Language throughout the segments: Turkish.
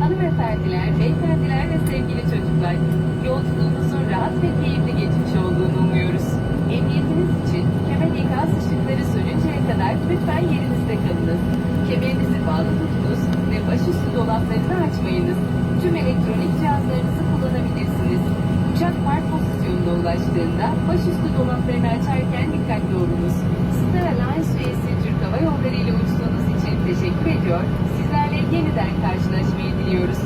Hanımefendiler, beyefendiler ve sevgili çocuklar, yolculuğunuzun rahat ve keyifli geçmiş olduğunu umuyoruz. Emniyetiniz için kemer ikaz sönünceye kadar lütfen yerinizde kalınız. Kemerinizi bağlı ve başüstü dolaplarını açmayınız. Tüm elektronik cihazlarınızı kullanabilirsiniz. Uçak park pozisyonuna ulaştığında başüstü dolaplarını açarken dikkatli olunuz. Star Alliance üyesi Türk Hava Yolları ile uçtuğunuz için teşekkür ediyor. Sizlerle yeniden karşılaşmayı diliyoruz.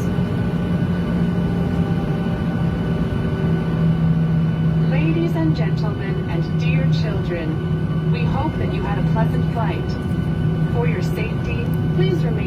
Ladies and gentlemen and dear children, we hope that you had a pleasant flight. For your safety, please remain